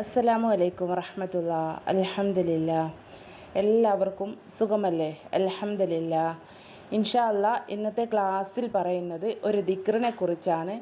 അസ്സലാമു അലൈക്കും വറഹമത്തുള്ള. അലഹമില്ല എല്ലാവർക്കും സുഖമല്ലേ? അലഹമില്ല ഇൻഷാ അല്ലാ ഇന്നത്തെ ക്ലാസ്സിൽ പറയുന്നത് ഒരു ദിക്റിനെ കുറിച്ചാണ്.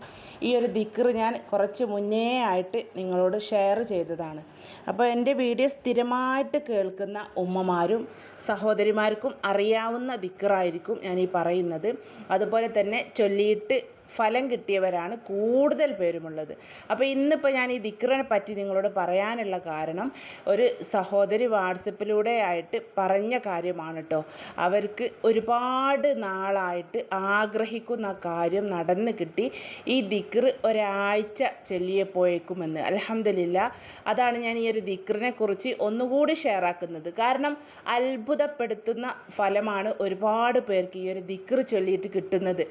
ഈ ഒരു ദിക്ർ ഞാൻ കുറച്ച് മുന്നേ ആയിട്ട് നിങ്ങളോട് ഷെയർ ചെയ്തതാണ്. അപ്പോൾ എന്റെ വീഡിയോ സ്ഥിരമായിട്ട് കേൾക്കുന്ന ഉമ്മമാരും സഹോദരിമാർക്കും അറിയാവുന്ന ദിക്റായിരിക്കും ഞാൻ ഈ പറയുന്നത്. അതുപോലെ തന്നെ ചൊല്ലിയിട്ട് ഫലം കിട്ടിയവരാണ് കൂടുതൽ പേരുമുള്ളത്. അപ്പോൾ ഇന്നിപ്പോൾ ഞാൻ ഈ ദിക്റിനെ പറ്റി നിങ്ങളോട് പറയാനുള്ള കാരണം ഒരു സഹോദരി വാട്സപ്പിലൂടെ ആയിട്ട് പറഞ്ഞ കാര്യമാണ് കേട്ടോ അവർക്ക് ഒരുപാട് നാളായിട്ട് ആഗ്രഹിക്കുന്ന കാര്യം നടന്നു കിട്ടി. ഈ ദിക്ർ ഒരാഴ്ച ചൊല്ലിയപ്പോഴേക്കുമെന്ന് അലഹമില്ല അതാണ് ഞാൻ ഈ ഒരു ദിക്റിനെ കുറിച്ച് ഒന്നുകൂടി ഷെയർ ആക്കുന്നത്. കാരണം അത്ഭുതപ്പെടുത്തുന്ന ഫലമാണ് ഒരുപാട് പേർക്ക് ഈ ഒരു ദിക്ർ ചൊല്ലിയിട്ട് കിട്ടുന്നത്.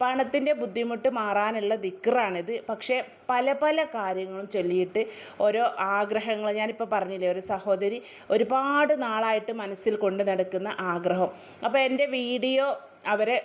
പണത്തിന്റെ ബുദ്ധിമുട്ട് മാറാനുള്ള ദിക്റാണിത്. പക്ഷേ പല പല കാര്യങ്ങളും ചൊല്ലിയിട്ട് ഓരോ ആഗ്രഹങ്ങൾ ഞാനിപ്പോൾ പറഞ്ഞില്ലേ ഒരു സഹോദരി ഒരുപാട് നാളായിട്ട് മനസ്സിൽ കൊണ്ട് നടക്കുന്ന ആഗ്രഹം. അപ്പോൾ എന്റെ വീഡിയോ അവരെ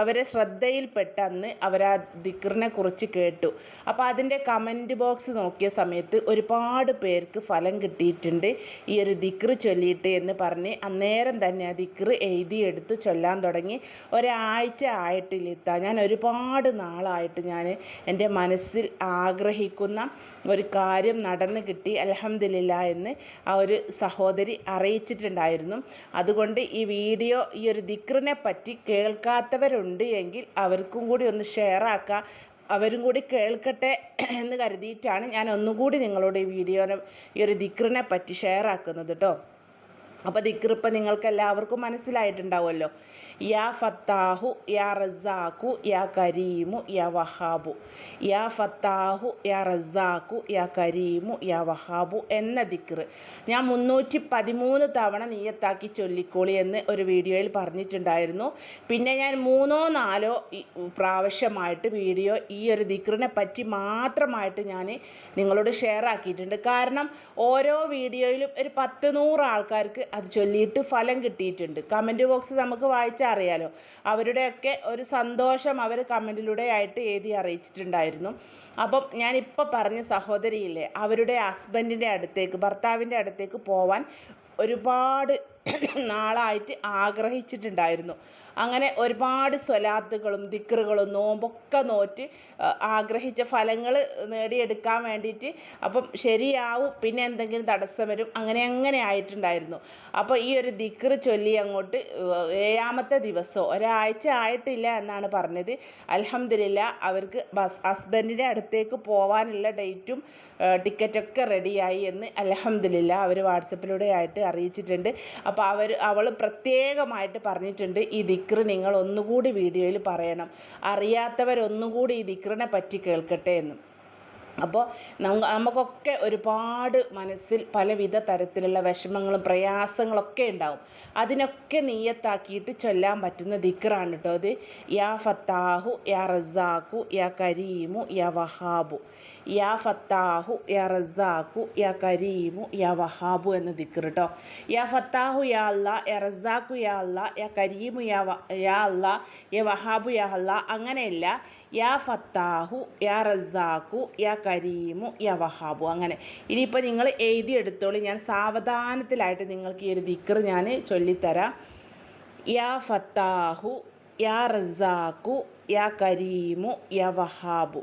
അവരെ ശ്രദ്ധയിൽപ്പെട്ട അന്ന് അവർ ആ ദിക്റിനെ കുറിച്ച് കേട്ടു. അപ്പോൾ അതിന്റെ കമന്റ് ബോക്സ് നോക്കിയ സമയത്ത് ഒരുപാട് പേർക്ക് ഫലം കിട്ടിയിട്ടുണ്ട്. ഈ ഒരു ദിക്റ് ചൊല്ലിയിട്ട് എന്ന് പറഞ്ഞ് അന്നേരം തന്നെ ആ ദിക്റ് എഴുതിയെടുത്ത് ചൊല്ലാൻ തുടങ്ങി. ഒരാഴ്ച ആയിട്ടില്ല ഞാൻ ഒരുപാട് നാളായിട്ട് ഞാൻ എന്റെ മനസ്സിൽ ആഗ്രഹിക്കുന്ന ഒരു കാര്യം നടന്നു കിട്ടി അലഹമില്ല എന്ന് ആ ഒരു സഹോദരി അറിയിച്ചിട്ടുണ്ടായിരുന്നു. അതുകൊണ്ട് ഈ വീഡിയോ ഈ ഒരു ദിക്റിനെ പറ്റി കേൾക്കാത്തവരുണ്ട്. എങ്കിൽ അവർക്കും കൂടി ഒന്ന് ഷെയർ ആക്കുക അവരും കൂടി കേൾക്കട്ടെ എന്ന് കരുതിയിട്ടാണ് ഞാൻ ഒന്നുകൂടി നിങ്ങളോട് ഈ വീഡിയോനെ ഈ ഒരു ദിക്റിനെ പറ്റി ഷെയർ ആക്കുന്നത് കേട്ടോ അപ്പോൾ ദിക്ർ ഇപ്പം നിങ്ങൾക്ക് എല്ലാവർക്കും മനസ്സിലായിട്ടുണ്ടാവുമല്ലോ. യാ ഫത്താഹു യാ റസാഖു യാ കരീമു യാ വഹാബു. യാ ഫത്താഹു യാ റസാഖു യാ കരീമു യാ വഹാബു എന്ന ദിക്ർ. ഞാൻ മുന്നൂറ്റി പതിമൂന്ന് തവണ നീയത്താക്കി ചൊല്ലിക്കോളി എന്ന് ഒരു വീഡിയോയിൽ പറഞ്ഞിട്ടുണ്ടായിരുന്നു. പിന്നെ ഞാൻ മൂന്നോ നാലോ പ്രാവശ്യമായിട്ട് വീഡിയോ ഈ ഒരു ദിക്റിനെ പറ്റി മാത്രമായിട്ട് ഞാൻ നിങ്ങളോട് ഷെയർ ആക്കിയിട്ടുണ്ട്. കാരണം ഓരോ വീഡിയോയിലും ഒരു പത്ത് നൂറ് ആൾക്കാർക്ക് അത് ചൊല്ലിയിട്ട് ഫലം കിട്ടിയിട്ടുണ്ട്. കമന്റ് ബോക്സ് നമുക്ക് വായിച്ചാൽ അറിയാലോ. അവരുടെയൊക്കെ ഒരു സന്തോഷം അവർ കമന്റിലൂടെ ആയിട്ട് എഴുതി അറിയിച്ചിട്ടുണ്ടായിരുന്നു. അപ്പം ഞാനിപ്പോൾ പറഞ്ഞ സഹോദരിയില്ലേ അവരുടെ ഹസ്ബൻഡിന്റെ അടുത്തേക്ക് ഭർത്താവിന്റെ അടുത്തേക്ക് പോവാൻ ഒരുപാട് നാളായിട്ട് ആഗ്രഹിച്ചിട്ടുണ്ടായിരുന്നു. അങ്ങനെ ഒരുപാട് സ്വലാത്തുകളും ദിക്റുകളും നോമ്പൊക്കെ നോറ്റ് ആഗ്രഹിച്ച ഫലങ്ങൾ നേടിയെടുക്കാൻ വേണ്ടിയിട്ട് അപ്പം ശരിയാവും പിന്നെ എന്തെങ്കിലും തടസ്സം വരും അങ്ങനെ അങ്ങനെ ആയിട്ടുണ്ടായിരുന്നു. അപ്പോൾ ഈ ഒരു ദിക്റ് ചൊല്ലി അങ്ങോട്ട് ഏഴാമത്തെ ദിവസമോ ഒരാഴ്ച ആയിട്ടില്ല എന്നാണ് പറഞ്ഞത്. അലഹമില്ല അവർക്ക് ബസ് ഹസ്ബൻഡിന്റെ അടുത്തേക്ക് പോകാനുള്ള ഡേറ്റും ടിക്കറ്റൊക്കെ റെഡിയായി എന്ന് അലഹമില്ല അവർ വാട്സപ്പിലൂടെ ആയിട്ട് അറിയിച്ചിട്ടുണ്ട്. അപ്പോൾ അവർ അവൾ പ്രത്യേകമായിട്ട് പറഞ്ഞിട്ടുണ്ട് ഈ ദിക്റ് നിങ്ങൾ ഒന്നുകൂടി വീഡിയോയിൽ പറയണം. അറിയാത്തവരൊന്നുകൂടി ഈ ദിക്റിനെ പറ്റി കേൾക്കട്ടെ എന്ന്. അപ്പോൾ നമുക്കൊക്കെ ഒരുപാട് മനസ്സിൽ പലവിധ തരത്തിലുള്ള വിഷമങ്ങളും പ്രയാസങ്ങളൊക്കെ ഉണ്ടാവും. അതിനൊക്കെ നീയത്താക്കിയിട്ട് ചൊല്ലാൻ പറ്റുന്ന ദിക്റാണ് കേട്ടോ അത്. യാ ഫത്താഹു യാ റസാഖു യാ കരീമു യാ വഹാബു. യാ ഫത്താഹു യാ റസാഖു യാ കരീമു യാ വഹാബു എന്ന ദിക്ർ കേട്ടോ യാ ഫത്താഹു യാ അല്ല യാ റസാഖു യാ അല്ല യാ കരീമു യാ യാ അല്ല യാ വഹാബു യാ അല്ല അങ്ങനെയല്ല. യാ ഫത്താഹു യാ റസാഖു യാ കരീമു യാ വഹാബു അങ്ങനെ. ഇനിയിപ്പോൾ നിങ്ങൾ എഴുതിയെടുത്തോളി ഞാൻ സാവധാനത്തിലായിട്ട് നിങ്ങൾക്ക് ഈ ഒരു ദിക്ർ ഞാൻ ചൊല്ലിത്തരാം. യാ ഫത്താഹു യാ റസാഖു യാ കരീമു യാ വഹാബു.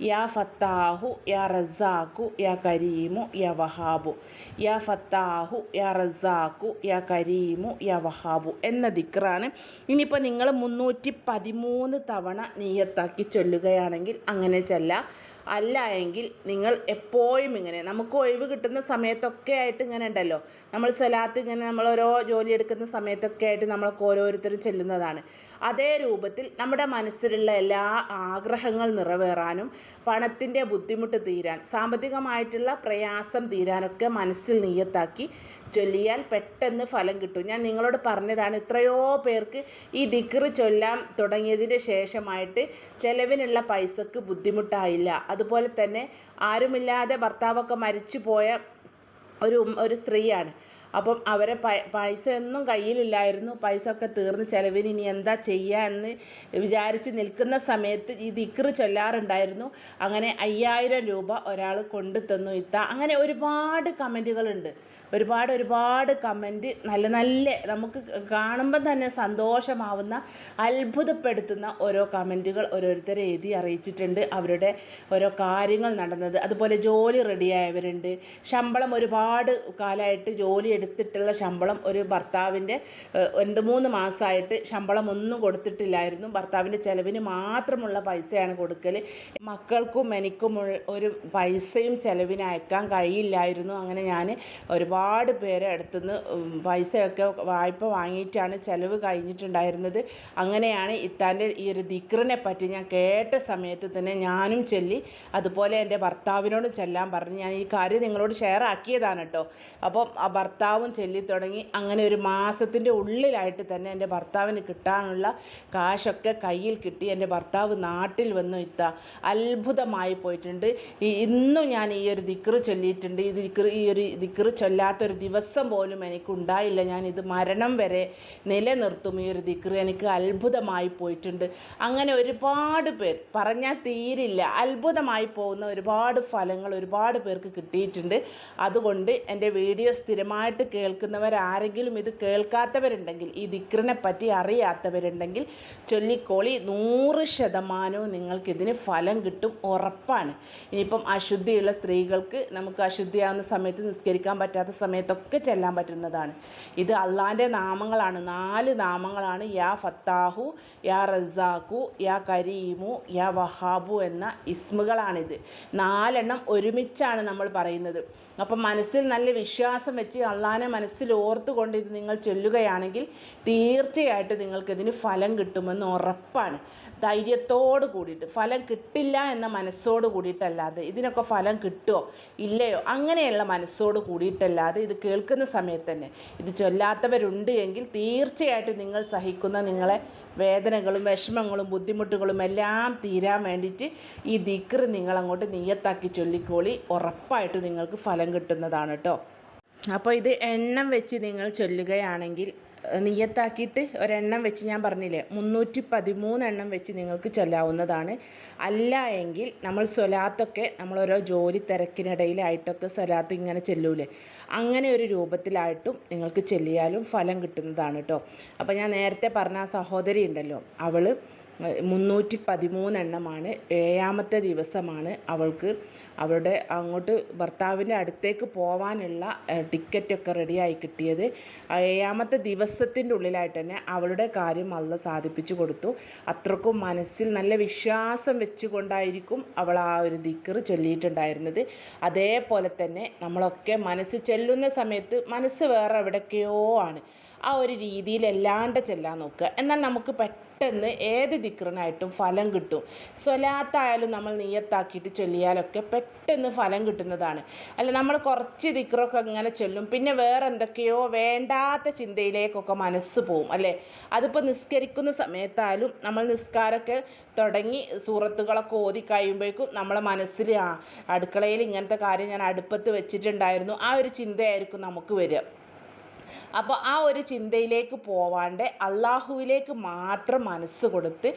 യാ ഫത്താഹു യാ റസാഖു യാ കരീമു യാ വഹാബു. യാ ഫത്താഹു യാ റസാഖു യാ കരീമു യാ വഹാബു എന്ന ദിക്റാണ്. ഇനിയിപ്പോൾ നിങ്ങൾ മുന്നൂറ്റി പതിമൂന്ന് തവണ നീയത്താക്കി ചൊല്ലുകയാണെങ്കിൽ അങ്ങനെ ചൊല്ല. അല്ല എങ്കിൽ നിങ്ങൾ എപ്പോഴും ഇങ്ങനെ നമുക്ക് ഒഴിവ് കിട്ടുന്ന സമയത്തൊക്കെ ആയിട്ട് ഇങ്ങനെ ഉണ്ടല്ലോ. നമ്മൾ സ്വലാത്ത് ഇങ്ങനെ നമ്മൾ ഓരോ ജോലി എടുക്കുന്ന സമയത്തൊക്കെ ആയിട്ട് നമ്മളൊക്കെ ഓരോരുത്തരും ചെല്ലുന്നതാണ്. അതേ രൂപത്തിൽ നമ്മുടെ മനസ്സിലുള്ള എല്ലാ ആഗ്രഹങ്ങൾ നിറവേറാനും പണത്തിന്റെ ബുദ്ധിമുട്ട് തീരാൻ സാമ്പത്തികമായിട്ടുള്ള പ്രയാസം തീരാനൊക്കെ മനസ്സിൽ നീയത്താക്കി ചൊല്ലിയാൽ പെട്ടെന്ന് ഫലം കിട്ടും. ഞാൻ നിങ്ങളോട് പറഞ്ഞതാണ് എത്രയോ പേർക്ക് ഈ ദിക്റ് ചൊല്ലാൻ തുടങ്ങിയതിന് ശേഷമായിട്ട് ചിലവിനുള്ള പൈസക്ക് ബുദ്ധിമുട്ടായില്ല. അതുപോലെ തന്നെ ആരുമില്ലാതെ ഭർത്താവൊക്കെ മരിച്ചു പോയ ഒരു ഒരു സ്ത്രീയാണ്. അപ്പം അവരെ പൈസ ഒന്നും കയ്യിലില്ലായിരുന്നു. പൈസ ഒക്കെ തീർന്ന് ചിലവിന് ഇനി എന്താ ചെയ്യുക എന്ന് വിചാരിച്ച് നിൽക്കുന്ന സമയത്ത് ഈ ദിക്റ് ചൊല്ലാറുണ്ടായിരുന്നു. അങ്ങനെ അയ്യായിരം രൂപ ഒരാൾ കൊണ്ടു തന്നു ഇത്ത. അങ്ങനെ ഒരുപാട് കമന്റുകളുണ്ട്. ഒരുപാട് ഒരുപാട് കമന്റ് നല്ല നല്ല നമുക്ക് കാണുമ്പം തന്നെ സന്തോഷമാവുന്ന അത്ഭുതപ്പെടുത്തുന്ന ഓരോ കമന്റുകൾ ഓരോരുത്തരെ എഴുതി അറിയിച്ചിട്ടുണ്ട്. അവരുടെ ഓരോ കാര്യങ്ങൾ നടന്നത്. അതുപോലെ ജോലി റെഡിയായവരുണ്ട് ശമ്പളം ഒരുപാട് കാലമായിട്ട് ജോലി എടുത്തിട്ടുള്ള ശമ്പളം ഒരു ഭർത്താവിന്റെ രണ്ട് മൂന്ന് മാസമായിട്ട് ശമ്പളം ഒന്നും കൊടുത്തിട്ടില്ലായിരുന്നു. ഭർത്താവിന്റെ ചിലവിന് മാത്രമുള്ള പൈസയാണ് കൊടുക്കൽ മക്കൾക്കും എനിക്കും ഒരു പൈസയും ചിലവിന് അയക്കാൻ കഴിയില്ലായിരുന്നു. അങ്ങനെ ഞാൻ ഒരുപാട് പേരെ അടുത്തുനിന്ന് പൈസയൊക്കെ വായ്പ വാങ്ങിയിട്ടാണ് ചിലവ് കഴിഞ്ഞിട്ടുണ്ടായിരുന്നത്. അങ്ങനെയാണ് ഇത്താന്റെ ഈ ഒരു ദിക്റിനെ പറ്റി ഞാൻ കേട്ട സമയത്ത് തന്നെ ഞാനും ചൊല്ലി അതുപോലെ എന്റെ ഭർത്താവിനോടും ചെല്ലാൻ പറഞ്ഞ് ഞാൻ ഈ കാര്യം നിങ്ങളോട് ഷെയർ ആക്കിയതാണ് കേട്ടോ. അപ്പം ആ ഭർത്താവും ചൊല്ലി തുടങ്ങി. അങ്ങനെ ഒരു മാസത്തിന്റെ ഉള്ളിലായിട്ട് തന്നെ എന്റെ ഭർത്താവിന് കിട്ടാനുള്ള കാശൊക്കെ കയ്യിൽ കിട്ടി. എന്റെ ഭർത്താവ് നാട്ടിൽ വന്നു ഇത്ത. അത്ഭുതമായി പോയിട്ടുണ്ട്. ഇന്നും ഞാൻ ഈ ഒരു ദിക്റ് ചൊല്ലിയിട്ടുണ്ട്. ഈ ദിക്റ് ഈ ഒരു ദിക്റ് ചൊല്ലാത്തൊരു ദിവസം പോലും എനിക്കുണ്ടായില്ല. ഞാൻ ഇത് മരണം വരെ നിലനിർത്തും. ഈ ഒരു ദിക്റ് എനിക്ക് അത്ഭുതമായി പോയിട്ടുണ്ട്. അങ്ങനെ ഒരുപാട് പേർ പറഞ്ഞാൽ തീരില്ല അത്ഭുതമായി പോകുന്ന ഒരുപാട് ഫലങ്ങൾ ഒരുപാട് പേർക്ക് കിട്ടിയിട്ടുണ്ട്. അതുകൊണ്ട് എന്റെ വീഡിയോ സ്ഥിരമായിട്ട് കേൾക്കുന്നവരാരെങ്കിലും ഇത് കേൾക്കാത്തവരുണ്ടെങ്കിൽ ഈ ദിക്റിനെ പറ്റി അറിയാത്തവരുണ്ടെങ്കിൽ ചൊല്ലിക്കോളി. നൂറ് ശതമാനവും നിങ്ങൾക്കിതിന് ഫലം കിട്ടും ഉറപ്പാണ്. ഇനിയിപ്പം അശുദ്ധിയുള്ള സ്ത്രീകൾക്ക് നമുക്ക് അശുദ്ധിയാവുന്ന സമയത്ത് നിസ്കരിക്കാൻ പറ്റാത്ത സമയത്തൊക്കെ ചെല്ലാൻ പറ്റുന്നതാണ്. ഇത് അള്ളാന്റെ നാമങ്ങളാണ്. നാല് നാമങ്ങളാണ്. യാ ഫത്താഹു യാ റസാഖു യാ കരീമു യാ വഹാബു എന്ന ഇസ്മുകളാണിത്. നാലെണ്ണം ഒരുമിച്ചാണ് നമ്മൾ പറയുന്നത്. അപ്പം മനസ്സിൽ നല്ല വിശ്വാസം വെച്ച് അള്ളാഹാനെ മനസ്സിൽ ഓർത്തുകൊണ്ട് ഇത് നിങ്ങൾ ചൊല്ലുകയാണെങ്കിൽ തീർച്ചയായിട്ടും നിങ്ങൾക്കിതിന് ഫലം കിട്ടുമെന്ന് ഉറപ്പാണ്. ധൈര്യത്തോട് കൂടിയിട്ട്. ഫലം കിട്ടില്ല എന്ന മനസ്സോട് കൂടിയിട്ടല്ലാതെ ഇതിനൊക്കെ ഫലം കിട്ടുമോ ഇല്ലയോ? അങ്ങനെയുള്ള മനസ്സോട് കൂടിയിട്ടല്ലാതെ ഇത് കേൾക്കുന്ന സമയത്ത് തന്നെ ഇത് ചൊല്ലാത്തവരുണ്ട് എങ്കിൽ തീർച്ചയായിട്ടും നിങ്ങൾ സഹിക്കുന്ന നിങ്ങളെ വേദനകളും വിഷമങ്ങളും ബുദ്ധിമുട്ടുകളും എല്ലാം തീരാൻ വേണ്ടിയിട്ട് ഈ ദിക്ർ നിങ്ങളങ്ങോട്ട് നീയത്താക്കി ചൊല്ലിക്കോളി. ഉറപ്പായിട്ട് നിങ്ങൾക്ക് ഫലം കിട്ടുന്നതാണ് കേട്ടോ അപ്പോൾ ഇത് എണ്ണം വെച്ച് നിങ്ങൾ ചൊല്ലുകയാണെങ്കിൽ ഏഹ്, നിയ്യത്താക്കിയിട്ട് ഒരെണ്ണം വെച്ച് ഞാൻ പറഞ്ഞില്ലേ മുന്നൂറ്റി പതിമൂന്ന് എണ്ണം വെച്ച് നിങ്ങൾക്ക് ചൊല്ലാവുന്നതാണ്. അല്ല എങ്കിൽ നമ്മൾ സ്വലാത്തൊക്കെ നമ്മൾ ഓരോ ജോലി തിരക്കിനിടയിലായിട്ടൊക്കെ സ്വലാത്ത് ഇങ്ങനെ ചെല്ലൂലേ. അങ്ങനെ ഒരു രൂപത്തിലായിട്ടും നിങ്ങൾക്ക് ചെല്ലിയാലും ഫലം കിട്ടുന്നതാണ് കേട്ടോ അപ്പോൾ ഞാൻ നേരത്തെ പറഞ്ഞ ആ സഹോദരി ഉണ്ടല്ലോ അവൾ മുന്നൂറ്റി പതിമൂന്നെണ്ണമാണ് ഏഴാമത്തെ ദിവസമാണ് അവൾക്ക്. അവളുടെ അങ്ങോട്ട് ഭർത്താവിന്റെ അടുത്തേക്ക് പോവാനുള്ള ടിക്കറ്റൊക്കെ റെഡിയായി കിട്ടിയത്. ഏഴാമത്തെ ദിവസത്തിന്റെ ഉള്ളിലായിട്ട് തന്നെ അവളുടെ കാര്യം അല്ല സാധിപ്പിച്ചു കൊടുത്തു. അത്രക്കും മനസ്സിൽ നല്ല വിശ്വാസം വെച്ചുകൊണ്ടായിരിക്കും അവൾ ആ ഒരു ദിക്കറ് ചൊല്ലിയിട്ടുണ്ടായിരുന്നത്. അതേപോലെ തന്നെ നമ്മളൊക്കെ മനസ്സ് ചെല്ലുന്ന സമയത്ത് മനസ്സ് വേറെ എവിടേക്കോ ആണ്. ആ ഒരു രീതിയിൽ രീതിയിലല്ലാണ്ട് ചെല്ലാൻ നോക്കുക. എന്നാൽ നമുക്ക് പെട്ടെന്ന് ഏത് ദിക്റിനായിട്ടും ഫലം കിട്ടും. സ്വലാത്തായാലും നമ്മൾ നീയത്താക്കിയിട്ട് ചൊല്ലിയാലൊക്കെ പെട്ടെന്ന് ഫലം കിട്ടുന്നതാണ്. അല്ല നമ്മൾ കുറച്ച് ദിക്റൊക്കെ ഇങ്ങനെ ചൊല്ലും പിന്നെ വേറെ എന്തൊക്കെയോ വേണ്ടാത്ത ചിന്തയിലേക്കൊക്കെ മനസ്സ് പോവും അല്ലേ? അതിപ്പോൾ നിസ്കരിക്കുന്ന സമയത്തായാലും നമ്മൾ നിസ്കാരമൊക്കെ തുടങ്ങി സൂറത്തുകളൊക്കെ ഓതി കഴിയുമ്പോഴേക്കും നമ്മളെ മനസ്സിൽ ആ അടുക്കളയിൽ ഇങ്ങനത്തെ കാര്യം ഞാൻ അടുപ്പത്ത് വെച്ചിട്ടുണ്ടായിരുന്നു ആ ഒരു ചിന്തയായിരിക്കും നമുക്ക് വരിക. അപ്പോൾ ആ ഒരു ചിന്തയിലേക്ക് പോവാണ്ട് അള്ളാഹുവിലേക്ക് മാത്രം മനസ്സ് കൊടുത്ത്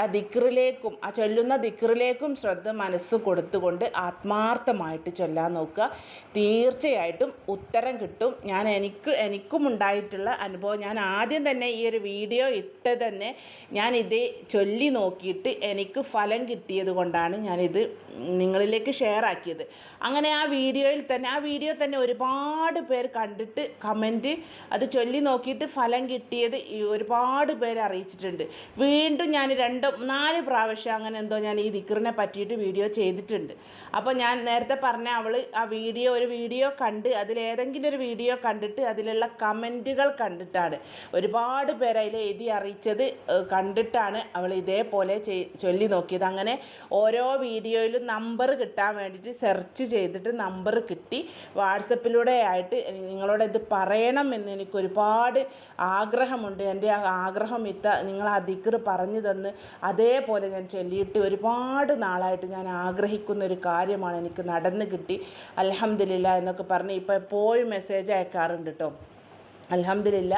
ആ ദിക്റിലേക്കും ആ ചൊല്ലുന്ന ദിക്റിലേക്കും ശ്രദ്ധ മനസ്സ് കൊടുത്തുകൊണ്ട് ആത്മാർത്ഥമായിട്ട് ചൊല്ലാൻ നോക്കുക. തീർച്ചയായിട്ടും ഉത്തരം കിട്ടും. ഞാൻ എനിക്ക് എനിക്കും ഉണ്ടായിട്ടുള്ള അനുഭവം ഞാൻ ആദ്യം തന്നെ ഈ ഒരു വീഡിയോ ഇട്ട് തന്നെ ഞാൻ ഇത് ചൊല്ലി നോക്കിയിട്ട് എനിക്ക് ഫലം കിട്ടിയത് കൊണ്ടാണ് ഞാനിത് നിങ്ങളിലേക്ക് ഷെയർ ആക്കിയത് അങ്ങനെ ആ വീഡിയോയിൽ തന്നെ ആ വീഡിയോ തന്നെ ഒരുപാട് പേർ കണ്ടിട്ട് കമന്റ് അത് ചൊല്ലി നോക്കിയിട്ട് ഫലം കിട്ടിയത് ഒരുപാട് പേര് അറിയിച്ചിട്ടുണ്ട്. വീണ്ടും ഞാൻ രണ്ടോ നാല് പ്രാവശ്യം അങ്ങനെ എന്തോ ഞാൻ ഈ ദിക്റിനെ പറ്റിയിട്ട് വീഡിയോ ചെയ്തിട്ടുണ്ട്. അപ്പോൾ ഞാൻ നേരത്തെ പറഞ്ഞ അവൾ ആ വീഡിയോ ഒരു വീഡിയോ കണ്ട് അതിലേതെങ്കിലും ഒരു വീഡിയോ കണ്ടിട്ട് അതിലുള്ള കമന്റുകൾ കണ്ടിട്ടാണ്. ഒരുപാട് പേര് അതിൽ എഴുതി അറിയിച്ചത് കണ്ടിട്ടാണ് അവൾ ഇതേപോലെ ചൊല്ലി നോക്കിയത്. അങ്ങനെ ഓരോ വീഡിയോയിലും നമ്പർ കിട്ടാൻ വേണ്ടിയിട്ട് സെർച്ച് ചെയ്തിട്ട് നമ്പർ കിട്ടി. വാട്സപ്പിലൂടെ ആയിട്ട് നിങ്ങളോട് ഇത് പറയണം എന്ന് എനിക്ക് ഒരുപാട് ആഗ്രഹമുണ്ട്. എന്റെ ആ ആഗ്രഹം ഇത്ത നിങ്ങൾ ആ ദിക്ർ പറഞ്ഞു തന്ന് അതേപോലെ ഞാൻ ചൊല്ലിയിട്ട് ഒരുപാട് നാളായിട്ട് ഞാൻ ആഗ്രഹിക്കുന്ന ഒരു കാര്യമാണ് എനിക്ക് നടന്നു കിട്ടി. അലഹമില്ല എന്നൊക്കെ പറഞ്ഞ് ഇപ്പോൾ എപ്പോഴും മെസ്സേജ് അയക്കാറുണ്ട് കേട്ടോ അൽഹംദുലില്ല.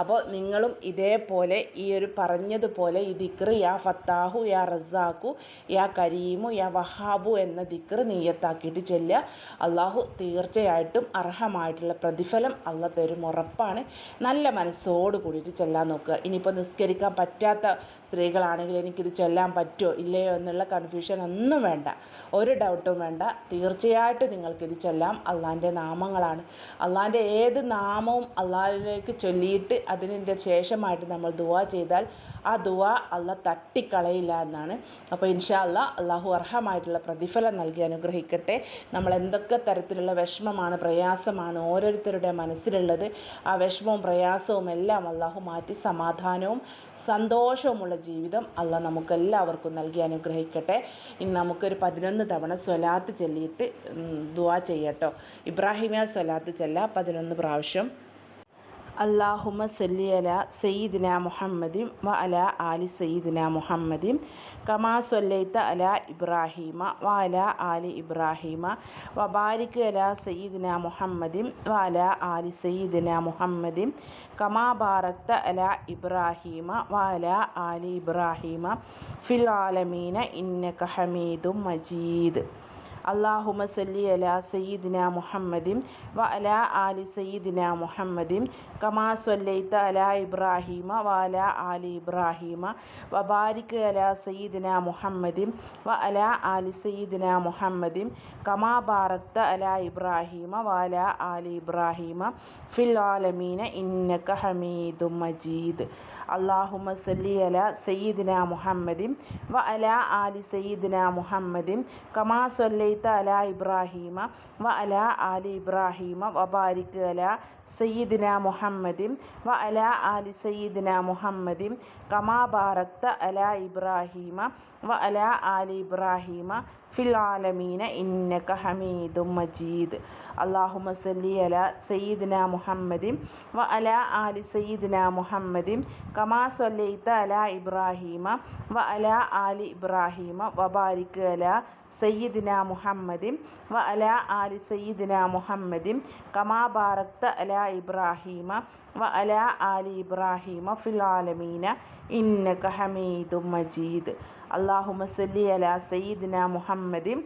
അപ്പോൾ നിങ്ങളും ഇതേപോലെ ഈ ഒരു പറഞ്ഞതുപോലെ ഈ ദിക്ർ യാ ഫത്താഹു യാ റസാഖു യാ കരീമു യാ വഹാബു എന്ന ദിക്ർ നീയത്താക്കിയിട്ട് ചൊല്ലുക. അള്ളാഹു തീർച്ചയായിട്ടും അർഹമായിട്ടുള്ള പ്രതിഫലം അള്ള തരും ഉറപ്പാണ്. നല്ല മനസ്സോട് കൂടിയിട്ട് ചെല്ലാൻ നോക്കുക. ഇനിയിപ്പോൾ നിസ്കരിക്കാൻ പറ്റാത്ത സ്ത്രീകളാണെങ്കിൽ എനിക്കിത് ചൊല്ലാൻ പറ്റുമോ? ഇല്ലയോ എന്നുള്ള കൺഫ്യൂഷൻ ഒന്നും വേണ്ട. ഒരു ഡൗട്ടും വേണ്ട. തീർച്ചയായിട്ടും നിങ്ങൾക്കിത് ചൊല്ലാം. അള്ളാന്റെ നാമങ്ങളാണ്. അള്ളാന്റെ ഏത് നാമവും അള്ളാഹിലേക്ക് ചൊല്ലിയിട്ട് അതിന്റെ ശേഷമായിട്ട് നമ്മൾ ദുവാ ചെയ്താൽ ആ ദുവാ അള്ള തട്ടിക്കളയില്ല എന്നാണ്. അപ്പോൾ ഇൻഷാ അല്ല അള്ളാഹു അർഹമായിട്ടുള്ള പ്രതിഫലം നൽകി അനുഗ്രഹിക്കട്ടെ. നമ്മൾ എന്തൊക്കെ തരത്തിലുള്ള വിഷമമാണ് പ്രയാസമാണ് ഓരോരുത്തരുടെ മനസ്സിലുള്ളത് ആ വിഷമവും പ്രയാസവും എല്ലാം അള്ളാഹു മാറ്റി സമാധാനവും സന്തോഷവുമുള്ള ജീവിതം അള്ളാഹ് നമുക്കെല്ലാവർക്കും നൽകി അനുഗ്രഹിക്കട്ടെ. ഇനി നമുക്കൊരു പതിനൊന്ന് തവണ സ്വലാത്ത് ചൊല്ലിയിട്ട് ദുവാ ചെയ്യട്ടോ. ഇബ്രാഹിമിയ സ്വലാത്ത് ചെല്ല പതിനൊന്ന് പ്രാവശ്യം. അള്ളാഹുമ സല്ലി അല സയ്യിദിന മുഹമ്മദിം വ അല ആലി സയ്യിദിന മുഹമ്മദിം കമാ സൊല്ലൈത്ത അല ഇബ്രാഹീമ വ അല ആലി ഇബ്രാഹീമ വ ബാരിക് അല സയ്യിദിന മുഹമ്മദിം വ അല ആലി സയ്യിദിന മുഹമ്മദിം കമാ ബാറക്ത അല ഇബ്രാഹീമ വ അല ആലി ഇബ്രാഹീമ ഫിൽ ആലമീന ഇന്നക ഹമീദും മജീദ്. അള്ളാഹുമ സല്ലി അല സയ്യിദിന മുഹമ്മദിൻ വ അല ആലി സയ്യിദിന മുഹമ്മദിൻ കമാ സൊല്ലൈത്ത അല ഇബ്രാഹീമ വ അല ആലി ഇബ്രാഹീമ വ ബാരിക് അല സയ്യിദിന മുഹമ്മദിൻ വ അല ആലി സയ്യിദിന മുഹമ്മദിൻ കമാ ബാറക്ത അല ഇബ്രാഹീമ വ അല ആലി ഇബ്രാഹീമ ഫിൽ ആലമീന ഇന്നക ഹമീദും മജീദ്. അള്ളാഹുമ സല്ലി അല സയ്യിദിന മുഹമ്മദിൻ വ അല ആലി സയ്യിദിന മുഹമ്മദിൻ കമാ സൊല്ലൈത്ത അല ഇബ്രാഹീമ വ അല ആലി ഇബ്രാഹീമ വ ബാരിക് അല സയ്യിദിന മുഹമ്മദിൻ വ അല ആലി സയ്യിദിന മുഹമ്മദിൻ കമാ ബാറക്ത അല ഇബ്രാഹീമ വ അല ആലി ഇബ്രാഹീമ ഫിൽ ആലമീന ഇന്നക ഹമീദും മജീദ്. അള്ളാഹുമ സല്ലി അല സയ്യിദ്ന മുഹമ്മദിൻ വ അല ആലി സയ്യിദ്ന മുഹമ്മദിൻ കമാ സൊല്ലൈത്ത അല ഇബ്രാഹീമ വ അല ആലി ഇബ്രാഹീമ വ ബാരിക് അല സയ്യിദ്ന മുഹമ്മദിൻ വ അല ആലി സയ്യിദ്ന മുഹമ്മദിൻ കമാ ബാറക്ത അല ഇബ്രാഹീമ വ അല ആലി ഇബ്രാഹീമ ഫിൽ ആലമീന ഇന്നക ഹമീദും മജീദ്. അള്ളാഹുമ സല്ലി അല സയ്യിദിന മുഹമ്മദിൻ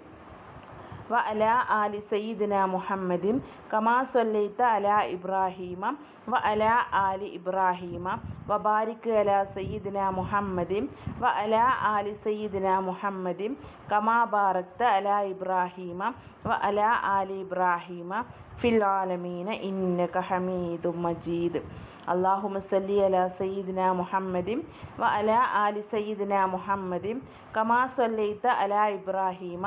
വ അല ആലി സയ്യിദിന മുഹമ്മദിൻ കമാ സൊല്ലൈത്ത അല ഇബ്രാഹീമ വ അല ആലി ഇബ്രാഹീമ വ ബാരിക് അല സയ്യിദിന മുഹമ്മദിൻ വ അല ആലി സയ്യിദിന മുഹമ്മദിൻ കമാ ബാറക്ത അല ഇബ്രാഹീമ വ അല ആലി ഇബ്രാഹീമ ഫിൽ ആലമീന ഇന്നക ഹമീദും മജീദ് അള്ളാഹുമ സല്ലി അല സയ്യിദിന മുഹമ്മദിം വ അല ആലി സയ്യിദിന മുഹമ്മദിം കമാ സൊല്ലൈത്ത അല ഇബ്രാഹീമ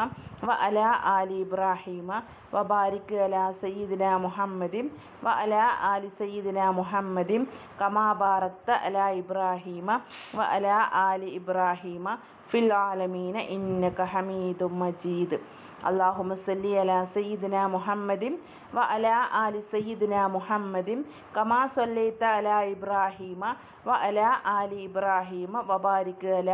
വ അല ആലി ഇബ്രാഹീമ വ ബാരിക് അല സയ്യിദിന മുഹമ്മദിം വ അല ആലി സയ്യിദിന മുഹമ്മദിം കമാ ബാറക്ത അല ഇബ്രാഹീമ വ അല ആലി ഇബ്രാഹീമ ഫിൽ ആലമീന ഇന്നക ഹമീദും മജീദ്. അള്ളാഹുമ സല്ലി അല സയ്യിദിന മുഹമ്മദിൻ വ അല ആലി സയ്യിദിന മുഹമ്മദിൻ കമാ സൊല്ലൈത്ത അല ഇബ്രാഹീമ വ അല ആലി ഇബ്രാഹീമ വ ബാരിക് അല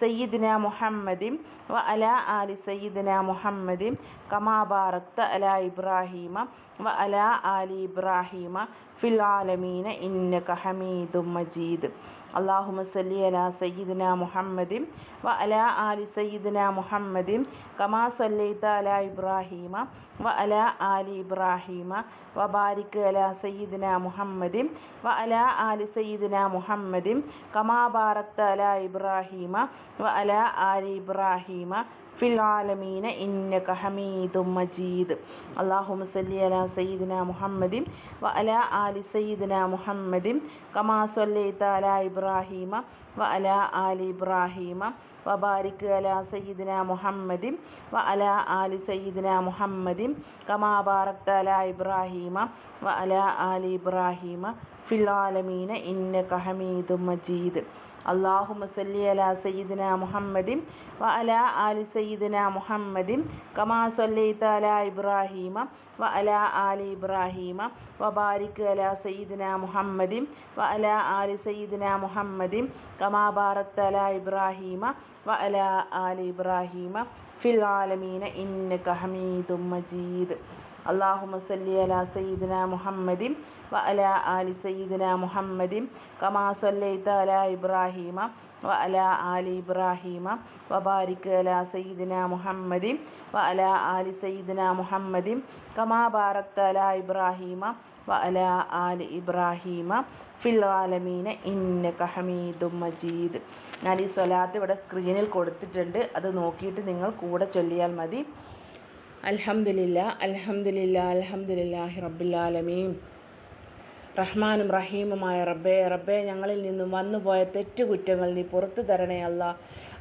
സയ്യിദിന മുഹമ്മദിൻ വ അല ആലി സയ്യിദിന മുഹമ്മദിൻ കമാ ബാറക്ത അല ഇബ്രാഹീമ വ അല ആലി ഇബ്രാഹീമ ഫിൽ ആലമീന ഇന്നക ഹമീദും മജീദ്. അള്ളാഹുമ സല്ലി അല സയ്യിദിന മുഹമ്മദിൻ വ അല ആലി സയ്യിദിന മുഹമ്മദിൻ കമാ സല്ലൈത്ത അല ഇബ്രാഹീമ വ അല ആലി ഇബ്രാഹീമ വ ബാരിക് അല സയ്യിദിന മുഹമ്മദിം വ അല ആലി സയ്യിദിന മുഹമ്മദിം കമാ അല ഇബ്രാഹീമ വ അല ആലി ഇബ്രാഹീമ ഫിൽ ആലമീന ഇന്നക ഹമീദും മജീദ്. അള്ളാഹുമ സല്ലി അല സയ്യിദിന മുഹമ്മദിം വ അല ആലി സയ്യിദിന മുഹമ്മദിൻ കമാ സല്ലൈത്ത അല ഇബ്രാഹീമ വ അല ആലി ഇബ്രാഹീമ വ ബാരിക് അല സയ്യിദിന മുഹമ്മദിം വ അല ആലി സയ്യിദിന മുഹമ്മദിൻ കമാ അല ഇബ്രാഹീമ വ അല ആലി ഇബ്രാഹീമ ഫിൽ ആലമീന ഇന്നക ഹമീദും മജീദ്. അള്ളാഹു മസല്ലി അല സയ്യിദിന മുഹമ്മദിം വ അല ആലി സയ്യിദിന മുഹമ്മദിൻ കമാ സല്ലൈത അല ഇബ്രാഹീമ വ അല ആലി ഇബ്രാഹീമ വ ബാരിക് അല സയ്യിദിന മുഹമ്മദിൻ വ അല ആലി സയ്യിദിന മുഹമ്മദിൻ കമാ ബാറക്ത അല ഇബ്രാഹീമ വ അല ആലി ഇബ്രാഹീമ ഫിൽ ആലമീന ഇന്നക ഹമീദും മജീദ്. അള്ളാഹുമ സല്ലി അല സയ്യിദിന മുഹമ്മദിം വ അല ആലി സയ്യിദിന മുഹമ്മദിം കമാ സല്ലൈത്ത അല ഇബ്രാഹീമ വ അല ആലി ഇബ്രാഹീമ വബാരിക് അല സയ്യിദിന മുഹമ്മദിം വ അല ആലി സയ്യിദിന മുഹമ്മദിം കമാ ബാറക്ത അല ഇബ്രാഹീമ വ അല ആലി ഇബ്രാഹീമ ഫിൽ ആലമീന ഇന്നക ഹമീദും മജീദ്. ഞാൻ ഈ സ്വലാത്ത് ഇവിടെ സ്ക്രീനിൽ കൊടുത്തിട്ടുണ്ട്. അത് നോക്കിയിട്ട് നിങ്ങൾ കൂടെ ചൊല്ലിയാൽ മതി. അൽഹംദുലില്ല അലഹമില്ല അൽഹംദുലില്ലാഹി റബ്ബിലാലമീൻ റഹ്മാനും റഹീമുമായ റബ്ബേ റബ്ബേ ഞങ്ങളിൽ നിന്നും വന്നുപോയ തെറ്റുകുറ്റങ്ങൾ നീ പുറത്തു തരണേ അല്ല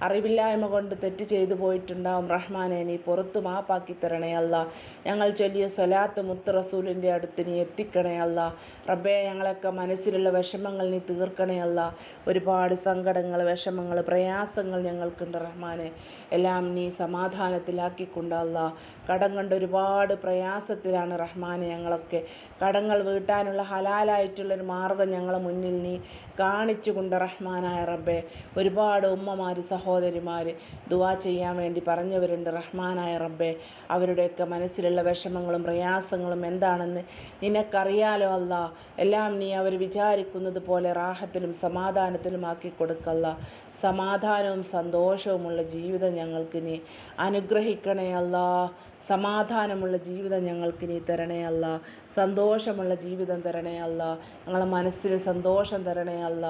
അറിവില്ലായ്മ കൊണ്ട് തെറ്റ് ചെയ്തു പോയിട്ടുണ്ടാവും. റഹ്മാനെ നീ പുറത്തു മാപ്പാക്കി തരണേ അല്ല. ഞങ്ങൾ ചൊല്ലിയ സ്വലാത്ത് മുത്ത് റസൂലിന്റെ അടുത്ത് നീ എത്തിക്കണേ അല്ല. റബ്ബേ ഞങ്ങളൊക്കെ മനസ്സിലുള്ള വിഷമങ്ങൾ നീ തീർക്കണേ അല്ല. ഒരുപാട് സങ്കടങ്ങൾ വിഷമങ്ങൾ പ്രയാസങ്ങൾ ഞങ്ങൾക്കുണ്ട് റഹ്മാനെ. എല്ലാം നീ സമാധാനത്തിലാക്കിക്കൊണ്ടല്ല കടം കൊണ്ട് ഒരുപാട് പ്രയാസത്തിലാണ് റഹ്മാനെ ഞങ്ങളൊക്കെ. കടങ്ങൾ വീട്ടാനുള്ള ഹലാലായിട്ടുള്ളൊരു മാർഗം ഞങ്ങളെ മുന്നിൽ നീ കാണിച്ചു കൊണ്ട് റഹ്മാനായ റബ്ബെ. ഒരുപാട് ഉമ്മമാർ സഹോദരിമാർ ദുവാ ചെയ്യാൻ വേണ്ടി പറഞ്ഞവരുണ്ട്. റഹ്മാനായ റബ്ബെ അവരുടെയൊക്കെ മനസ്സിലുള്ള വിഷമങ്ങളും പ്രയാസങ്ങളും എന്താണെന്ന് നിനക്കറിയാലോ അല്ല. എല്ലാം നീ അവർ വിചാരിക്കുന്നത് പോലെ റാഹത്തിലും സമാധാനത്തിലും ആക്കി കൊടുക്കല്ല. സമാധാനവും സന്തോഷവുമുള്ള ജീവിതം ഞങ്ങൾക്ക് നീ അനുഗ്രഹിക്കണേ അല്ല. സമാധാനമുള്ള ജീവിതം ഞങ്ങൾക്ക് നീ തരണേ അല്ല. സന്തോഷമുള്ള ജീവിതം തരണേ അല്ല. ഞങ്ങളെ മനസ്സിന് സന്തോഷം തരണേ അല്ല.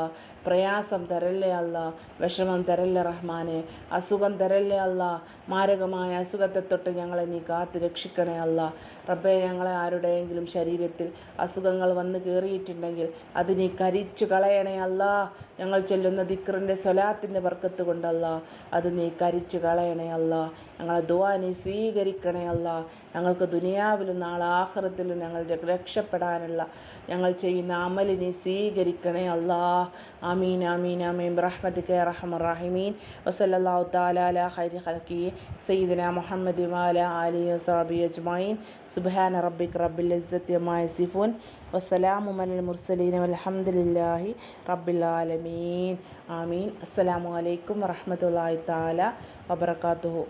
പ്രയാസം തരല്ലേ അല്ല? വിഷമം തരല്ലേ റഹ്മാനെ? അസുഖം തരല്ലേ അല്ല? മാരകമായ അസുഖത്തെ തൊട്ട് ഞങ്ങളെ നീ കാത്ത് രക്ഷിക്കണേ അല്ല. റബ്ബെ ഞങ്ങളെ ആരുടെയെങ്കിലും ശരീരത്തിൽ അസുഖങ്ങൾ വന്ന് കയറിയിട്ടുണ്ടെങ്കിൽ അത് നീ കരിച്ചു കളയണേ അല്ല. ഞങ്ങൾ ചെല്ലുന്ന ദിക്റിന്റെ സ്വലാത്തിന്റെ വർക്കത്ത് കൊണ്ടല്ല. അത് നീ കരിച്ചു കളയണേ അല്ല. ഞങ്ങളെ ദുവാ നീ സ്വീകരിക്കണേ അല്ല. ഞങ്ങൾക്ക് ദുനിയാവിലും നാളെ ആഹ്റത്തിലും ഞങ്ങൾ രക്ഷപ്പെടാനുള്ള ഞങ്ങൾ ചെയ്യുന്ന അമലിനെ സ്വീകരിക്കണേ അല്ലാ ആമീൻ ആമീൻ ആമീൻ. റഹ്മത്തിക്ക് റഹ്മറാഹിമീൻ വസല്ലാഹു താലാല ഹൈരി ഹൽക്കി സയ്യിദന മുഹമ്മദ് വാല അലി വസാബി അജ്മൈൻ സുബാന റബ്ബിക് റബ്ബിൽ ഇസ്സത്യമായ സിഫുൻ വസ്സലാമു അലൽ മുർസലീൻ അൽഹംദുലില്ലാഹി റബ്ബിൽ ആലമീൻ. ആമീൻ. അസ്സലാമു അലൈക്കും വറഹ്മത്തുള്ളാഹി തആല വബറകാതുഹു.